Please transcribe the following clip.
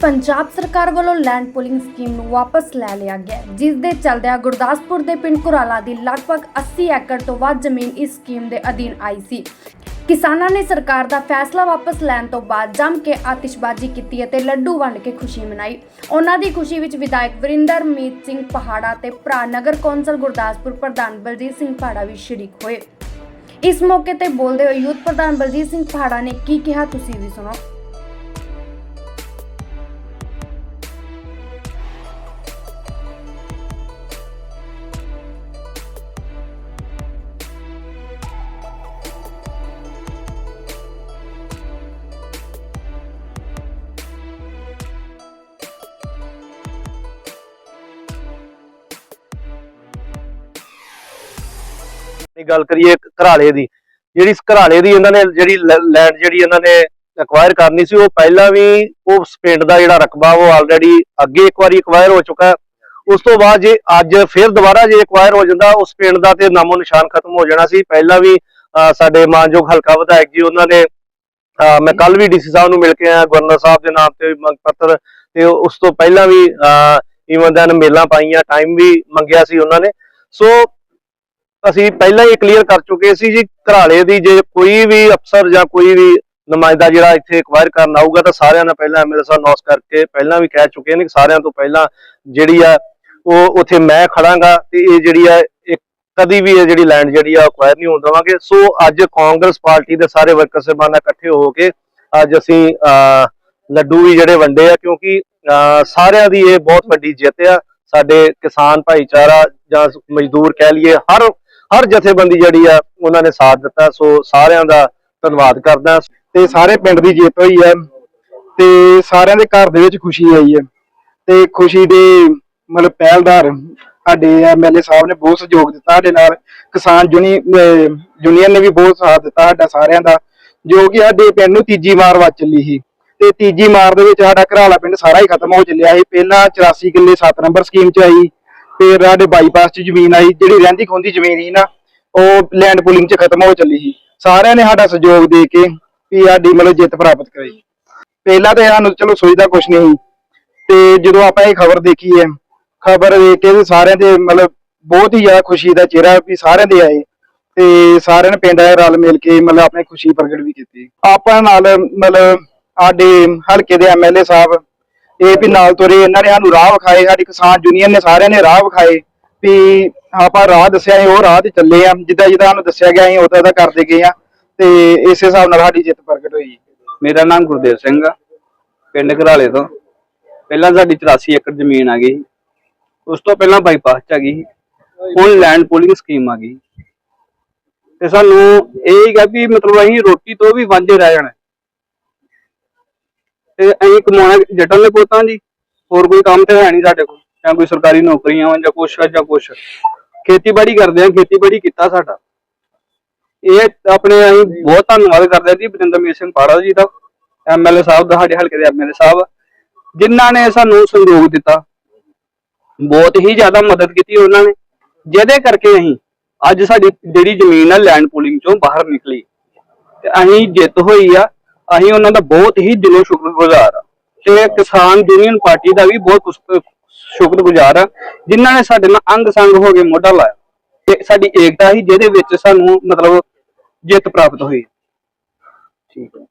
ਪੰਜਾਬ ਸਰਕਾਰ ਵੱਲੋਂ land pooling scheme ਨੂੰ ਵਾਪਸ ਲੈ ਲਿਆ ਗਿਆ ਜਿਸ ਦੇ ਚਲਦਿਆਂ ਗੁਰਦਾਸਪੁਰ ਦੇ ਪਿੰਡ ਕੁਰਾਲਾ ਦੀ ਲਗਭਗ 80 ਏਕੜ ਤੋਂ ਵੱਧ ਜ਼ਮੀਨ ਇਸ ਸਕੀਮ ਦੇ ਅਧੀਨ ਆਈ ਸੀ। ਕਿਸਾਨਾਂ ਨੇ ਸਰਕਾਰ ਦਾ ਫੈਸਲਾ ਵਾਪਸ ਲੈਣ ਤੋਂ ਬਾਅਦ ਜੰਮ ਕੇ ਆਤਿਸ਼ਬਾਜ਼ੀ ਕੀਤੀ ਅਤੇ ਲੱਡੂ ਵੰਡ ਕੇ ਖੁਸ਼ੀ ਮਨਾਈ। ਉਹਨਾਂ ਦੀ ਖੁਸ਼ੀ ਵਿੱਚ ਵਿਧਾਇਕ ਵਰਿੰਦਰ ਮੀਤ ਸਿੰਘ ਪਹਾੜਾ ਤੇ ਭਰਾ ਨਗਰ ਕੌਂਸਲ ਗੁਰਦਾਸਪੁਰ ਪ੍ਰਧਾਨ ਬਲਜੀਤ ਸਿੰਘ ਪਹਾੜਾ ਵੀ ਸ਼ਰੀਕ ਹੋਏ। ਇਸ ਮੌਕੇ ਤੇ ਬੋਲਦੇ ਹੋਏ ਯੂਥ ਪ੍ਰਧਾਨ ਬਲਜੀਤ ਸਿੰਘ ਪਹਾੜਾ ਨੇ ਕੀ ਕਿਹਾ, ਤੁਸੀਂ ਵੀ ਸੁਣੋ। ਦੀ ਗੱਲ ਕਰੀਏ ਘਰਾਲੇ ਦੀ, ਜਿਹੜੀ ਇਸ ਘਰਾਲੇ ਦੀ ਇਹਨਾਂ ਨੇ ਜਿਹੜੀ ਲੈਂਡ ਜਿਹੜੀ ਇਹਨਾਂ ਨੇ ਐਕਵਾਇਰ ਕਰਨੀ ਸੀ, ਉਹ ਪਹਿਲਾਂ ਵੀ ਉਸ ਪਿੰਡ ਦਾ ਜਿਹੜਾ ਰਕਬਾ, ਉਹ ਆਲਰੇਡੀ ਅੱਗੇ ਇੱਕ ਵਾਰੀ ਐਕਵਾਇਰ ਹੋ ਚੁੱਕਾ ਉਸ ਤੋਂ ਬਾਅਦ ਜੇ ਅੱਜ ਫਿਰ ਦੁਬਾਰਾ ਜੇ ਐਕਵਾਇਰ ਹੋ ਜਾਂਦਾ, ਉਸ ਪਿੰਡ ਦਾ ਤੇ ਨਾਮੋ ਨਿਸ਼ਾਨ ਖਤਮ ਹੋ ਜਾਣਾ ਸੀ। ਪਹਿਲਾਂ ਵੀ ਸਾਡੇ ਮਾਨਯੋਗ ਹਲਕਾ ਵਿਧਾਇਕ ਜੀ, ਉਹਨਾਂ ਨੇ ਮੈਂ ਕੱਲ ਵੀ ਡੀਸੀ ਸਾਹਿਬ ਨੂੰ ਮਿਲ ਕੇ ਆਇਆ ਗਵਰਨਰ ਸਾਹਿਬ ਦੇ ਨਾਮ ਤੇ ਮੰਗ ਪੱਤਰ, ਤੇ ਉਸ ਤੋਂ ਪਹਿਲਾਂ ਵੀ ਈਵਨ ਦੈਨ ਮੇਲਾਂ ਪਾਈਆਂ ਟਾਈਮ ਵੀ ਮੰਗਿਆ ਸੀ ਉਹਨਾਂ ਨੇ। ਸੋ ਅਸੀਂ ਪਹਿਲਾਂ ਹੀ ਕਲੀਅਰ ਕਰ ਚੁੱਕੇ ਸੀ ਜੀ ਘਰਾਲੇ ਦੀ ਜੇ ਕੋਈ ਵੀ ਅਫਸਰ ਜਾਂ ਕੋਈ ਵੀ ਨੁਮਾਇੰਦਾ ਜਿਹੜਾ ਇੱਥੇ ਐਕਵਾਇਰ ਕਰਨ ਆਊਗਾ ਤਾਂ ਸਾਰਿਆਂ ਨਾਲ ਪਹਿਲਾਂ ਐਮਐਲਏ ਸਾਹਿਬ ਨੌਸ ਕਰਕੇ ਪਹਿਲਾਂ ਵੀ ਕਹਿ ਚੁੱਕੇ ਨੇ ਕਿ ਸਾਰਿਆਂ ਤੋਂ ਪਹਿਲਾਂ ਜਿਹੜੀ ਆ ਉਹ ਉੱਥੇ ਮੈਂ ਖੜਾਂਗਾ ਤੇ ਇਹ ਜਿਹੜੀ ਆ ਕਦੀ ਵੀ ਇਹ ਜਿਹੜੀ ਲੈਂਡ ਜਿਹੜੀ ਆ ਐਕਵਾਇਰ ਨਹੀਂ ਹੋਣ ਦੇਵਾਂਗੇ। ਸੋ ਅੱਜ ਕਾਂਗਰਸ ਪਾਰਟੀ ਦੇ ਸਾਰੇ ਵਰਕਰ ਸਾਹਿਬਾਨ ਇਕੱਠੇ ਹੋ ਕੇ ਅੱਜ ਅਸੀਂ ਅਹ, ਲੱਡੂ ਵੀ ਜਿਹੜੇ ਵੰਡੇ ਆ ਕਿਉਂਕਿ ਅਹ, ਸਾਰਿਆਂ ਦੀ ਇਹ ਬਹੁਤ ਵੱਡੀ ਜਿੱਤ ਆ। ਸਾਡੇ ਕਿਸਾਨ ਭਾਈਚਾਰਾ ਜਾਂ ਮਜ਼ਦੂਰ ਕਹਿ ਲਈਏ ਹਰ ਹਰ ਜਥੇਬੰਦੀ ਜਿਹੜੀ ਆ, ਉਹਨਾਂ ਨੇ ਸਾਥ ਦਿੱਤਾ। ਸੋ ਸਾਰਿਆਂ ਦਾ ਧੰਨਵਾਦ ਕਰਦਾ। ਤੇ ਸਾਰੇ ਪਿੰਡ ਦੀ ਜਿੱਤ ਹੋਈ ਹੈ ਤੇ ਸਾਰਿਆਂ ਦੇ ਘਰ ਦੇ ਵਿੱਚ ਖੁਸ਼ੀ ਆਈ ਹੈ ਤੇ ਖੁਸ਼ੀ ਦੇ ਮਤਲਬ ਪਹਿਲਦਾਰ ਸਾਡੇ ਐਮਐਲਏ ਸਾਹਿਬ ਨੇ ਬਹੁਤ ਸਹਿਯੋਗ ਦਿੱਤਾ ਸਾਡੇ ਨਾਲ। ਕਿਸਾਨ ਯੂਨੀ ਯੂਨੀਅਨ ਨੇ ਵੀ ਬਹੁਤ ਸਾਥ ਦਿੱਤਾ ਸਾਡਾ ਸਾਰਿਆਂ ਦਾ। ਜੋ ਕਿ ਸਾਡੇ ਪਿੰਡ ਨੂੰ ਤੀਜੀ ਮਾਰ ਵੱਜ ਚੱਲੀ ਸੀ। ਤੇ ਤੀਜੀ ਮਾਰ ਦੇ ਵਿੱਚ ਸਾਡਾ ਘਰਾਲਾ ਪਿੰਡ ਸਾਰਾ ਹੀ ਖਤਮ ਹੋ ਚੱਲਿਆ ਸੀ। ਪਹਿਲਾਂ 84 ਕਿੱਲੇ 7 ਨੰਬਰ ਸਕੀਮ 'ਚ ਆਈ। ਫਿਰ ਸਾਡੇ ਬਾਈਪਾਸ 'ਚ ਜ਼ਮੀਨ ਆਈ, ਜਿਹੜੀ ਰਹਿੰਦੀ ਖੁੰਦੀ ਜ਼ਮੀਨ ਸੀ ਨਾ, ਉਹ ਲੈਂਡ ਪੂਲਿੰਗ 'ਚ ਖਤਮ ਹੋ ਚੱਲੀ ਸੀ। ਸਾਰਿਆਂ ਨੇ ਸਾਡਾ ਸਹਿਯੋਗ ਦੇ ਕੇ ਵੀ ਸਾਡੀ ਮਤਲਬ ਜਿੱਤ ਪ੍ਰਾਪਤ ਕਰਾਈ ਪਹਿਲਾਂ ਤਾਂ ਸਾਨੂੰ ਚਲੋ ਸੋਚਦਾ ਕੁਝ ਨਹੀਂ ਤੇ ਜਦੋਂ ਆਪਾਂ ਇਹ ਖਬਰ ਦੇਖੀ ਹੈ ਖਬਰ ਦੇਖ ਕੇ ਸਾਰਿਆਂ ਦੇ ਮਤਲਬ ਬਹੁਤ ਹੀ ਜ਼ਿਆਦਾ ਖੁਸ਼ੀ ਦਾ ਚਿਹਰਾ ਵੀ ਸਾਰਿਆਂ ਦੇ ਆਏ। ਤੇ ਸਾਰਿਆਂ ਨੇ ਪਿੰਡ ਆਏ ਰਲ ਮਿਲ ਕੇ, ਮਤਲਬ ਆਪਣੀ ਖੁਸ਼ੀ ਪ੍ਰਗਟ ਵੀ ਕੀਤੀ। ਆਪਾਂ ਨਾਲ ਮਤਲਬ ਸਾਡੇ ਹਲਕੇ ਦੇ ਐਮਐਲਏ ਸਾਹਿਬ ਇਹ ਵੀ ਨਾਲ ਤੁਰੇ, ਇਹਨਾਂ ਨੇ ਸਾਨੂੰ ਰਾਹ ਵਿਖਾਏ, ਸਾਡੀ ਕਿਸਾਨ ਯੂਨੀਅਨ ਨੇ ਸਾਰਿਆਂ ਨੇ ਰਾਹ ਵਿਖਾਏ ਵੀ ਆਪਾਂ ਰਾਹ ਦੱਸਿਆ ਸੀ, ਉਹ ਰਾਹ ਤੇ ਚੱਲੇ ਆ, ਜਿੱਦਾਂ ਜਿੱਦਾਂ ਸਾਨੂੰ ਦੱਸਿਆ ਗਿਆ ਸੀ ਉਦਾਂ ਦਾ ਕਰਦੇ ਗਏ ਆ ਤੇ ਇਸੇ ਹਿਸਾਬ ਨਾਲ ਸਾਡੀ ਜਿੱਤ ਪ੍ਰਗਟ ਹੋਈ ਮੇਰਾ ਨਾਮ ਗੁਰਦੇਵ ਸਿੰਘ ਆ, ਪਿੰਡ ਘਰਾਲੇ ਤੋਂ। ਪਹਿਲਾਂ ਸਾਡੀ 84 ਏਕੜ ਜ਼ਮੀਨ ਆ ਗਈ ਉਸ ਤੋਂ ਪਹਿਲਾਂ ਬਾਈਪਾਸ ਚ ਆ ਗਈ ਹੁਣ ਲੈਂਡ ਪੂਲਿੰਗ ਸਕੀਮ ਆ ਗਈ। ਤੇ ਸਾਨੂੰ ਇਹ ਹੀ ਵੀ ਮਤਲਬ ਅਸੀਂ ਰੋਟੀ ਤੋਂ ਵੀ ਵਾਂਝੇ ਰਹਿ ਜਾਣਾ। ਤੇ ਅਸੀਂ ਕਮਾਉਣਾ ਜੱਟਾਂ ਦੇ ਪੁੱਤਾਂ ਜੀ ਹੋਰ ਕੋਈ ਕੰਮ ਤੇ ਹੈ ਨਹੀਂ ਸਾਡੇ ਕੋਲ, ਜਾਂ ਕੋਈ ਸਰਕਾਰੀ ਨੌਕਰੀਆਂ ਜਾਂ ਕੁਛ ਜਾਂ ਕੁਛ ਖੇਤੀਬਾੜੀ ਕਰਦੇ ਆ ਖੇਤੀਬਾੜੀ ਕੀਤਾ ਸਾਡਾ। ਇਹ ਆਪਣੇ ਅਸੀਂ ਬਹੁਤ ਧੰਨਵਾਦ ਕਰਦੇ ਹਾਂ ਜੀ ਬਰਿੰਦਰਮੀਤ ਸਿੰਘ ਪਾੜਾ ਜੀ ਦਾ ਐਮਐਲਏ ਸਾਹਿਬ ਦਾ, ਸਾਡੇ ਹਲਕੇ ਦੇ ਐਮਐਲਏ ਸਾਹਿਬ, ਜਿਨ੍ਹਾਂ ਨੇ ਸਾਨੂੰ ਸੰਯੋਗ ਦਿੱਤਾ। ਬਹੁਤ ਹੀ ਜ਼ਿਆਦਾ ਮਦਦ ਕੀਤੀ ਉਹਨਾਂ ਨੇ। ਜਿਹਦੇ ਕਰਕੇ ਅਸੀਂ ਅੱਜ ਸਾਡੀ ਜਿਹੜੀ ਜ਼ਮੀਨ ਆ ਲੈਂਡ ਪੂਲਿੰਗ ਚੋਂ ਬਾਹਰ ਨਿਕਲੀ। ਤੇ ਅਸੀਂ ਜਿੱਤ ਹੋਈ ਆ। ਅਸੀਂ ਉਹਨਾਂ ਦਾ ਬਹੁਤ ਹੀ ਦਿਲੋਂ ਸ਼ੁਕਰਗੁਜ਼ਾਰ ਆ ਤੇ ਕਿਸਾਨ ਯੂਨੀਅਨ ਪਾਰਟੀ ਦਾ ਵੀ ਬਹੁਤ ਕੁਸ- ਸ਼ੁਕਰਗੁਜ਼ਾਰ ਆ ਜਿਨ੍ਹਾਂ ਨੇ ਸਾਡੇ ਨਾਲ ਅੰਗ ਸੰਗ ਹੋ ਕੇ ਮੋਢਾ ਲਾਇਆ ਤੇ ਸਾਡੀ ਏਕਤਾ ਸੀ ਜਿਹਦੇ ਵਿੱਚ ਸਾਨੂੰ ਮਤਲਬ ਜਿੱਤ ਪ੍ਰਾਪਤ ਹੋਈ। ਠੀਕ ਹੈ।